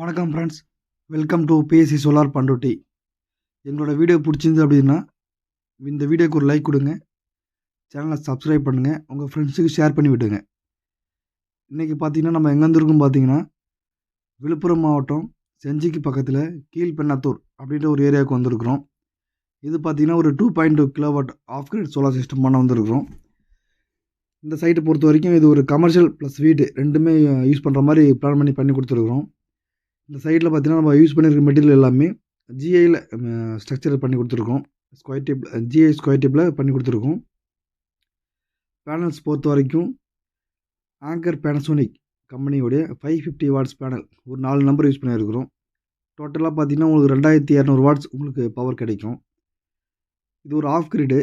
வணக்கம் friends welcome to BSC solar Panruti எங்களோட video பிடிச்சிருந்து அப்படின்னா இந்த வீடியோக்கு ஒரு லைக் கொடுங்க. சேனலை சப்ஸ்கிரைப் பண்ணுங்கள் உங்கள் ஃப்ரெண்ட்ஸுக்கு ஷேர் பண்ணி விட்டுங்க இன்றைக்கி பார்த்தீங்கன்னா நம்ம எங்கே பார்த்தீங்கன்னா விழுப்புரம் மாவட்டம் செஞ்சிக்கு பக்கத்தில் கீழ்பெண்ணாத்தூர் அப்படின்ற ஒரு ஏரியாவுக்கு வந்திருக்கிறோம். இது பார்த்தீங்கன்னா ஒரு two point two kilowatt of great solar system பண்ண வந்திருக்கிறோம். இந்த சைட்டை பொறுத்த வரைக்கும் இது ஒரு கமர்ஷியல் ப்ளஸ் வீடு. ரெண்டுமே யூஸ் பண்ணுற மாதிரி பிளான் பண்ணி பண்ணி கொடுத்துருக்குறோம். இந்த சைட்டில் பார்த்தீங்கன்னா நம்ம யூஸ் பண்ணியிருக்க மெட்டீரியல் எல்லாமே ஜிஐயில் ஸ்ட்ரக்சர் பண்ணி கொடுத்துருக்கோம். ஸ்கொயர் டேப் ஜிஐ ஸ்கொயர் டேப்பில் பண்ணி கொடுத்துருக்கோம். பேனல்ஸ் பொறுத்த வரைக்கும் ஆங்கர் பேனசோனிக் கம்பெனியோடைய ஃபைவ் ஃபிஃப்டி வாட்ஸ் பேனல் ஒரு நாலு நம்பர் யூஸ் பண்ணியிருக்கிறோம் டோட்டலாக பார்த்தீங்கன்னா உங்களுக்கு ரெண்டாயிரத்தி இரநூறு வாட்ஸ் உங்களுக்கு பவர் கிடைக்கும். இது ஒரு ஆஃப் கிரிடு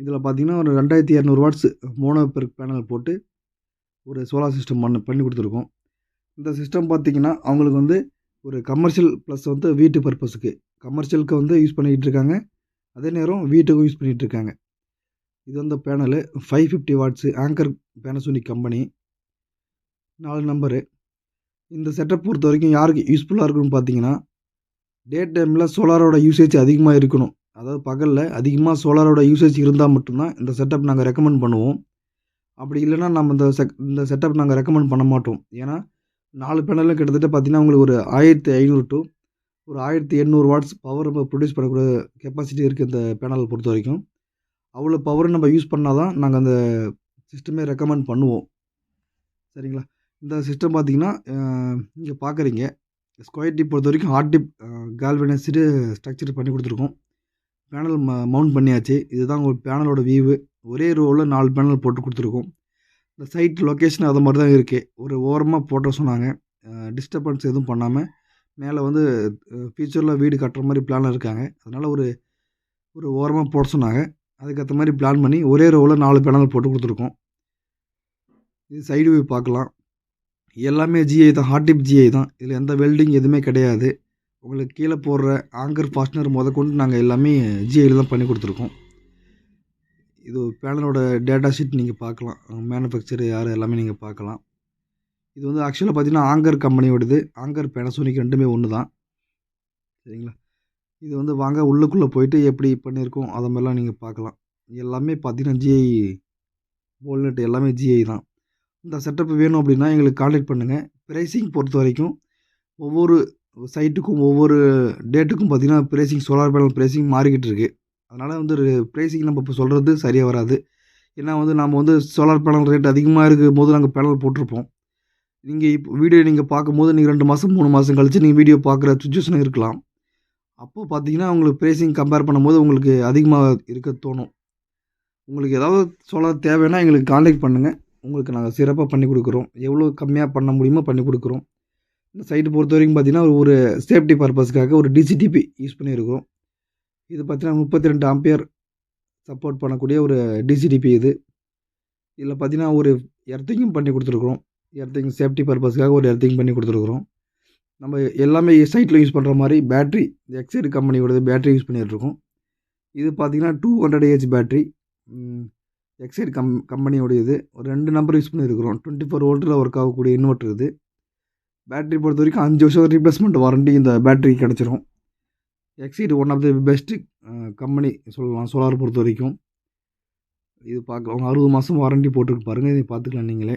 இதில் பார்த்தீங்கன்னா ஒரு ரெண்டாயிரத்தி இரநூறு வாட்ஸ் மோனோ பெர்க் பேனல் போட்டு ஒரு சோலார் சிஸ்டம் பண்ண பண்ணி கொடுத்துருக்கோம். இந்த சிஸ்டம் பார்த்தீங்கன்னா அவங்களுக்கு வந்து ஒரு கமர்ஷியல் ப்ளஸ் வந்து வீட்டு பர்பஸுக்கு கமர்ஷியலுக்கு வந்து யூஸ் பண்ணிக்கிட்டு இருக்காங்க அதே நேரம் வீட்டுக்கும் யூஸ் பண்ணிகிட்டு இருக்காங்க இது வந்து panel five fifty watts anchor Panasonic company நாலு நம்பரு இந்த செட்டப் பொறுத்த வரைக்கும் யாருக்கு யூஸ்ஃபுல்லாக இருக்குன்னு பார்த்தீங்கன்னா டே டைமில் சோலாரோட யூசேஜ் அதிகமாக இருக்கணும். அதாவது பகலில் அதிகமாக சோலாரோட யூசேஜ் இருந்தால் மட்டும்தான் இந்த செட்டப் நாங்கள் ரெக்கமெண்ட் பண்ணுவோம். அப்படி இல்லைன்னா நம்ம இந்த செக் இந்த செட்டப் நாங்கள் ரெக்கமெண்ட் பண்ண மாட்டோம். ஏன்னா நாலு பேனலில் கிட்டத்தட்ட பார்த்தீங்கன்னா உங்களுக்கு ஒரு ஆயிரத்தி ஐநூறு டு ஒரு ஆயிரத்தி எண்ணூறு வாட்ஸ் பவர் நம்ம ப்ரொடியூஸ் பண்ணக்கூடிய கெப்பாசிட்டி இருக்குது இந்த பேனலை பொறுத்த வரைக்கும். அவ்வளோ பவர் நம்ம யூஸ் பண்ணால் தான் நாங்கள் அந்த சிஸ்டமே ரெக்கமெண்ட் பண்ணுவோம். சரிங்களா? இந்த சிஸ்டம் பார்த்திங்கன்னா இங்கே பார்க்குறீங்க ஸ்கொயர் டிப் பொறுத்த வரைக்கும் ஹார்ட் டிப் கால்வனைஸ்டு ஸ்ட்ரக்சர் பண்ணி கொடுத்துருக்கோம். பேனல் ம மவுண்ட் பண்ணியாச்சு. இதுதான் உங்களுக்கு பேனலோட வியூவு ஒரே ரோவில் நாலு பேனல் போட்டு கொடுத்துருக்கோம். இந்த சைட் லொக்கேஷன் அது மாதிரி தான் இருக்குது ஒரு ஓரமாக போட்ட சொன்னாங்க. டிஸ்டர்பன்ஸ் எதுவும் பண்ணாமல் மேலே வந்து ஃபியூச்சரில் வீடு கட்டுற மாதிரி பிளான் இருக்காங்க. அதனால் ஒரு ஒரு ஓரமாக போட சொன்னாங்க. அதுக்கேற்ற மாதிரி பிளான் பண்ணி ஒரே ரோவில் நாலு பேனல் போட்டு கொடுத்துருக்கோம். இது சைடு வியூ பார்க்கலாம். எல்லாமே ஜிஐ தான். ஹார்ட் டிப் ஜிஐ தான். இதில் எந்த வெல்டிங் எதுவுமே கிடையாது. உங்களுக்கு கீழே போடுற ஆங்கர் ஃபாஸ்ட்னர் முதற்கொண்டு நாங்கள் எல்லாமே ஜிஐயில் தான் பண்ணி கொடுத்துருக்கோம். இது பேனலோட டேட்டா ஷீட் நீங்கள் பார்க்கலாம். மேனுஃபேக்சர் யார் எல்லாமே நீங்கள் பார்க்கலாம். இது வந்து ஆக்சுவலாக பார்த்தீங்கன்னா ஆங்கர் கம்பெனியோடது ஆங்கர் பேனசோனிக் ரெண்டுமே ஒன்று தான் சரிங்களா? இது வந்து வாங்க உள்ளுக்குள்ளே போயிட்டு எப்படி பண்ணியிருக்கோம் அதை மாதிரிலாம் நீங்கள் பார்க்கலாம். எல்லாமே பார்த்தீங்கன்னா ஜிஐ போல்நெட் எல்லாமே ஜிஐ தான். இந்த செட்டப் வேணும் அப்படின்னா எங்களுக்கு காண்டாக்ட் பண்ணுங்கள் ப்ரைஸிங் பொறுத்த வரைக்கும் ஒவ்வொரு சைட்டுக்கும் ஒவ்வொரு டேட்டுக்கும் பார்த்திங்கன்னா ப்ரைஸிங் சோலார் பேனல் ப்ரைஸிங் மாறிக்கிட்டு இருக்குது அதனால் வந்து ப்ரைஸிங் நம்ம இப்போ சொல்கிறது சரியாக வராது. ஏன்னா வந்து நம்ம வந்து சோலார் பேனல் ரேட் அதிகமாக இருக்கும் போது நாங்கள் பேனல் போட்டிருப்போம். நீங்கள் இப்போ வீடியோ நீங்கள் பார்க்கும்போது நீங்கள் ரெண்டு மாதம் மூணு மாதம் கழித்து நீங்கள் வீடியோ பார்க்குற சுச்சுவேஷன் இருக்கலாம். அப்போது பார்த்தீங்கன்னா உங்களுக்கு ப்ரைஸிங் கம்பேர் பண்ணும்போது உங்களுக்கு அதிகமாக இருக்க தோணும். உங்களுக்கு ஏதாவது சோலார் தேவைன்னா எங்களுக்கு காண்டாக்ட் பண்ணுங்கள் உங்களுக்கு நாங்கள் சிறப்பாக பண்ணி கொடுக்குறோம். எவ்வளோ கம்மியாக பண்ண முடியுமோ பண்ணி கொடுக்குறோம். இந்த சைட்டு பொறுத்த வரைக்கும் பார்த்தீங்கன்னா ஒரு சேஃப்டி பர்பஸ்க்காக ஒரு டிசிடிபி யூஸ் பண்ணியிருக்கிறோம். இது பார்த்தீங்கன்னா முப்பத்தி ரெண்டு ஆம்பியர் சப்போர்ட் பண்ணக்கூடிய ஒரு டிசிடிபி இது. இதில் பார்த்தீங்கன்னா ஒரு எர்த்திங்கும் பண்ணி கொடுத்துருக்குறோம். எர்த்திங் சேஃப்டி பர்பஸ்க்காக ஒரு எர்த்திங் பண்ணி கொடுத்துருக்குறோம். நம்ம எல்லாமே சைட்டில் யூஸ் பண்ணுற மாதிரி பேட்ரி எக்ஸைடு கம்பெனியோடது பேட்ரி யூஸ் பண்ணிகிட்ருக்கோம் இது பார்த்தீங்கன்னா two hundred AH battery Exide கம் கம்பெனியோடையது ஒரு ரெண்டு நம்பர் யூஸ் பண்ணியிருக்கிறோம் டுவெண்ட்டி ஃபோர் வோல்ட்டில் ஒர்க் ஆகக்கூடிய இன்வெர்ட்டர் இது. பேட்ரி பொறுத்த வரைக்கும் அஞ்சு வருஷம் ரீப்ளேஸ்மெண்ட் வாரண்டி இந்த பேட்ரி கிடச்சிரும். Exide one of the best company சொல்லலாம். சோலார் பொறுத்த வரைக்கும். இது பார்க்கலாம் அறுபது மாதம் வாரண்டி போட்டுருக்கு பாருங்கள் இதை பார்த்துக்கலாம் நீங்களே.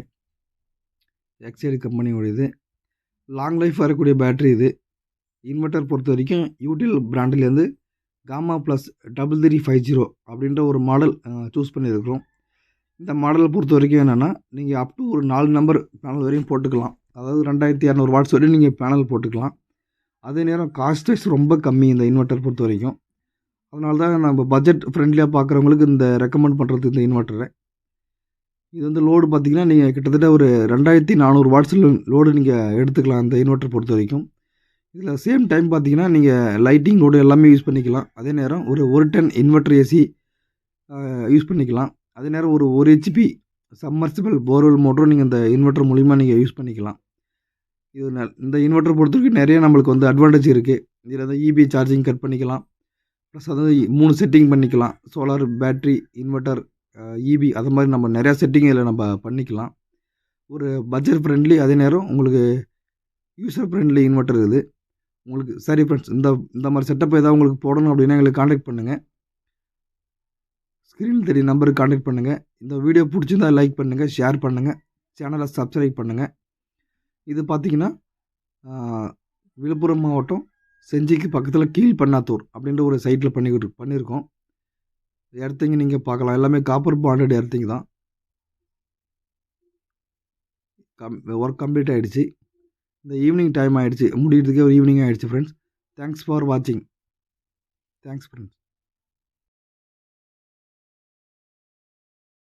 எக்ஸைடு கம்பெனியோட இது லாங் லைஃப் வரக்கூடிய பேட்ரி இது. இன்வெர்ட்டர் பொறுத்த வரைக்கும் UTL பிராண்டிலேருந்து Gamma plus double three five zero அப்படின்ற ஒரு மாடல் சூஸ் பண்ணியிருக்கிறோம். இந்த மாடலை பொறுத்த வரைக்கும் என்னென்னா நீங்கள் அப் டு ஒரு நாலு நம்பர் பேனல் வரையும் போட்டுக்கலாம். அதாவது ரெண்டாயிரத்தி இரநூறு வாட்ஸ் வரையும் நீங்கள் பேனல் போட்டுக்கலாம். அதே நேரம் காஸ்ட் வைஸ் ரொம்ப கம்மி இந்த இன்வெர்ட்டர் பொறுத்த வரைக்கும் அதனால தான் நம்ம பட்ஜெட் ஃப்ரெண்ட்லியாக பார்க்குறவங்களுக்கு இந்த ரெக்கமெண்ட் பண்ணுறது இந்த இன்வெர்ட்டரை இது வந்து லோடு பார்த்திங்கன்னா நீங்கள் கிட்டத்தட்ட ஒரு ரெண்டாயிரத்தி நானூறு வாட்ஸில் லோடு நீங்கள் எடுத்துக்கலாம் இந்த இன்வெர்ட்டர் பொறுத்த வரைக்கும் இதில் சேம் டைம் பார்த்தீங்கன்னா நீங்கள் லைட்டிங் லோடு எல்லாமே யூஸ் பண்ணிக்கலாம். அதே நேரம் ஒரு ஒரு டன் இன்வெர்ட்டர் ஏசி யூஸ் பண்ணிக்கலாம். அதே நேரம் ஒரு ஒரு ஹெச்பி சம்மர்சிபிள் போர்வெல் மோட்டரும் நீங்கள் இந்த இன்வெர்ட்டர் மூலிமா நீங்கள் யூஸ் பண்ணிக்கலாம். இது இந்த இன்வெர்ட்டர் பொறுத்தவரைக்கும் நிறைய நம்மளுக்கு வந்து அட்வான்டேஜ் இருக்குது இதில் வந்து இபி சார்ஜிங் கட் பண்ணிக்கலாம். ப்ளஸ் அதாவது மூணு செட்டிங் பண்ணிக்கலாம். சோலார் பேட்ரி இன்வெர்ட்டர் இபி அது மாதிரி நம்ம நிறையா செட்டிங் இதில் நம்ம பண்ணிக்கலாம். ஒரு பட்ஜெட் ஃப்ரெண்ட்லி அதே நேரம் உங்களுக்கு யூசர் ஃப்ரெண்ட்லி இன்வெர்ட்டர் இது உங்களுக்கு சரி ஃப்ரெண்ட்ஸ் இந்த இந்த மாதிரி செட்டப் ஏதாவது உங்களுக்கு போடணும் அப்படின்னா எங்களுக்கு காண்டாக்ட் பண்ணுங்கள் ஸ்க்ரீன் தெரிய நம்பருக்கு காண்டாக்ட் பண்ணுங்கள் இந்த வீடியோ பிடிச்சிருந்தா லைக் பண்ணுங்கள் ஷேர் பண்ணுங்கள் சேனலை சப்ஸ்கிரைப் பண்ணுங்கள் இது பார்த்தீங்கன்னா விழுப்புரம் மாவட்டம் செஞ்சிக்கு பக்கத்தில் கீழ்பண்ணாத்தூர் அப்படின்ற ஒரு சைட்டில் பண்ணிக்கிட்டு பண்ணியிருக்கோம் எர்த்திங்க நீங்கள் பார்க்கலாம். எல்லாமே காப்பர் பாண்டட் எர்த்திங் தான். கம் ஒர்க் கம்ப்ளீட் ஆகிடுச்சு இந்த ஈவினிங் டைம் ஆகிடுச்சு முடிகிறதுக்கே ஒரு ஈவினிங் ஆகிடுச்சு ஃப்ரெண்ட்ஸ் தேங்க்ஸ் ஃபார் வாட்சிங் தேங்க்ஸ் ஃப்ரெண்ட்ஸ்